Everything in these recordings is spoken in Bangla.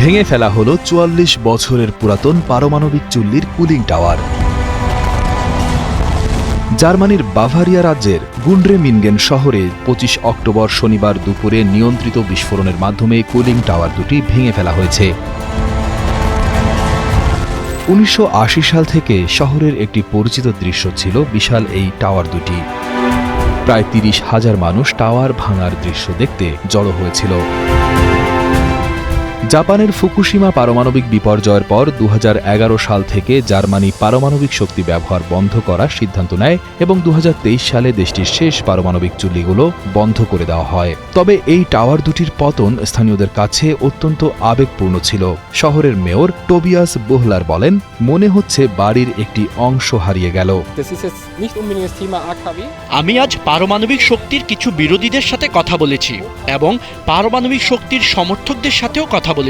ভেঙে ফেলা হলো চুয়াল্লিশ বছরের পুরাতন পারমাণবিক চুল্লির কুলিং টাওয়ার। জার্মানির বাভারিয়া রাজ্যের গুন্ড্রে মিনগেন শহরে পঁচিশ অক্টোবর শনিবার দুপুরে নিয়ন্ত্রিত বিস্ফোরণের মাধ্যমে কুলিং টাওয়ার দুটি ভেঙে ফেলা হয়েছে। উনিশশো আশি সাল থেকে শহরের একটি পরিচিত দৃশ্য ছিল বিশাল এই টাওয়ার দুটি। প্রায় তিরিশ হাজার মানুষ টাওয়ার ভাঙার দৃশ্য দেখতে জড়ো হয়েছিল। জাপানের ফুকুশিমা পারমাণবিক বিপর্যয়ের পর দু হাজার এগারো সাল থেকে জার্মানি পারমাণবিক শক্তি ব্যবহার বন্ধ করার সিদ্ধান্ত নেয় এবং দু হাজার তেইশ সালে দেশটির শেষ পারমাণবিক চুল্লিগুলো বন্ধ করে দেওয়া হয়। তবে এই টাওয়ার দুটির পতন স্থানীয়দের কাছে অত্যন্ত আবেগপূর্ণ ছিল। শহরের মেয়র টোবিয়াস বোহলার বলেন মনে হচ্ছে বাড়ির একটি অংশ হারিয়ে গেল. আমি আজ পারমাণবিক শক্তির কিছু বিরোধীদের সাথে কথা বলেছি এবং পারমাণবিক শক্তির সমর্থকদের সাথেও কথা বলেছি।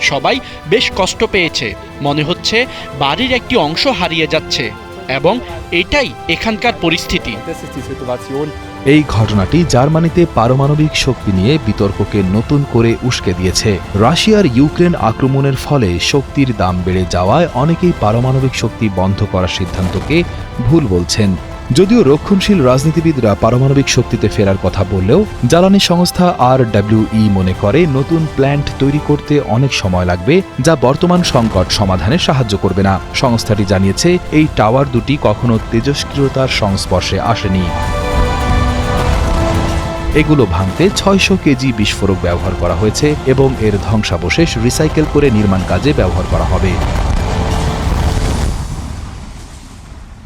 সবাই বেশ কষ্ট পেয়েছে। মনে হচ্ছে বাড়ির একটি অংশ হারিয়ে যাচ্ছে এবং এটাই এখানকার পরিস্থিতি. এই ঘটনাটি জার্মানিতে পারমাণবিক শক্তি নিয়ে বিতর্ককে নতুন করে উস্কে দিয়েছে। রাশিয়ার ইউক্রেন আক্রমণের ফলে শক্তির দাম বেড়ে যাওয়ায় অনেকেই পারমাণবিক শক্তি বন্ধ করার সিদ্ধান্তকে ভুল বলছেন। যদিও রক্ষণশীল রাজনীতিবিদরা পারমাণবিক শক্তিতে ফেরার কথা বললেও জ্বালানি সংস্থা আর ই মনে করে নতুন প্ল্যান্ট তৈরি করতে অনেক সময় লাগবে, যা বর্তমান সংকট সমাধানে সাহায্য করবে না। সংস্থাটি জানিয়েছে, এই টাওয়ার দুটি কখনো তেজস্ক্রিয়তার সংস্পর্শে আসেনি। এগুলো ভাঙতে ছয়শো কেজি বিস্ফোরক ব্যবহার করা হয়েছে এবং এর ধ্বংসাবশেষ রিসাইকেল করে নির্মাণ কাজে ব্যবহার করা হবে।